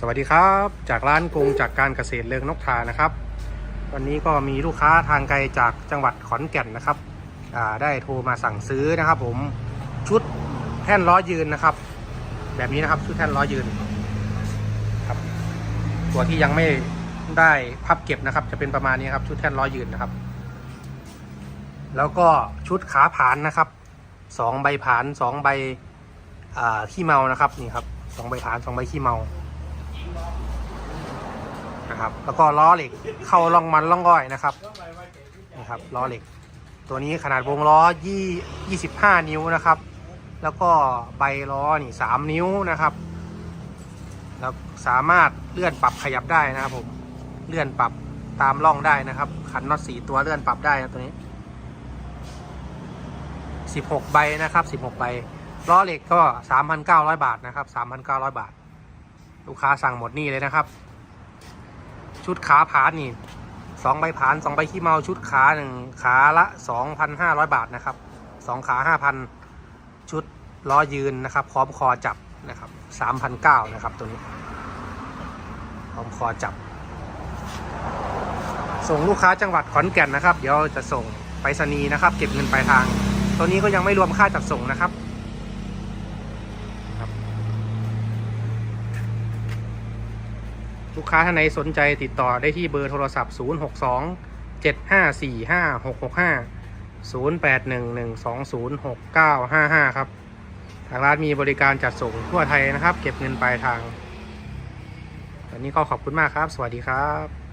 สวัสดีครับ จากร้านกงจากการเกษตรเลิงนกทานะครับ วันนี้ก็มีลูกค้าทางไกลจากจังหวัดขอนแก่นนะครับได้โทรมาสั่งซื้อนะครับ ผมชุดแท่นล้อยืนนะครับ แบบนี้นะครับชุดแท่นล้อยืนครับตัวที่ยังไม่ได้พับเก็บนะครับ จะเป็นประมาณนี้ครับ ชุดแท่นล้อยืนนะครับ แล้วก็ชุดขาผานนะครับสองใบผานสองใบขี้เมานะครับนี่ครับสองใบผานสองใบขี้เมา นะครับ แล้วก็ล้อเหล็กเข้าล่องมันล่องก้อยนะครับนะครับล้อเหล็ก ตัวนี้ขนาดวงล้อยี่ยี่สิบห้านิ้วนะครับ แล้วก็ใบล้อนี่สามนิ้วนะครับแล้วสามารถเลื่อนปรับขยับได้นะครับผมเลื่อนปรับตามร่องได้นะครับ ขันน็อตสีตัวเลื่อนปรับได้นะตัวนี้สิบหกใบนะครับสิบหกใบล้อเหล็กก็สามพันเก้าร้อยบาทนะครับสามพันเก้าร้อยบาท ลูกค้าสั่งหมดนี่เลยนะครับ ชุดขาผานนี่สองใบผานสองใบขี้เมาชุดขาหนึ่งขาละสองพันห้าร้อยบาทนะครับสองขาห้าพันชุดล้อยืนนะครับพร้อมคอจับนะครับสามพันเก้านะครับตัวนี้พร้อมคอจับ ส่งลูกค้าจังหวัดขอนแก่นนะครับ เดี๋ยวจะส่งไปรษณีย์นะครับ เก็บเงินปลายทาง ตัวนี้ก็ยังไม่รวมค่าจัดส่งนะครับ ลูกค้าท่านไหนสนใจติดต่อได้ที่เบอร์โทรศัพท์ 062 7545 665 0811206955 ครับ ทางร้านมีบริการจัดส่งทั่วไทยนะครับ เก็บเงินปลายทาง วันนี้ก็ขอบคุณมากครับ สวัสดีครับ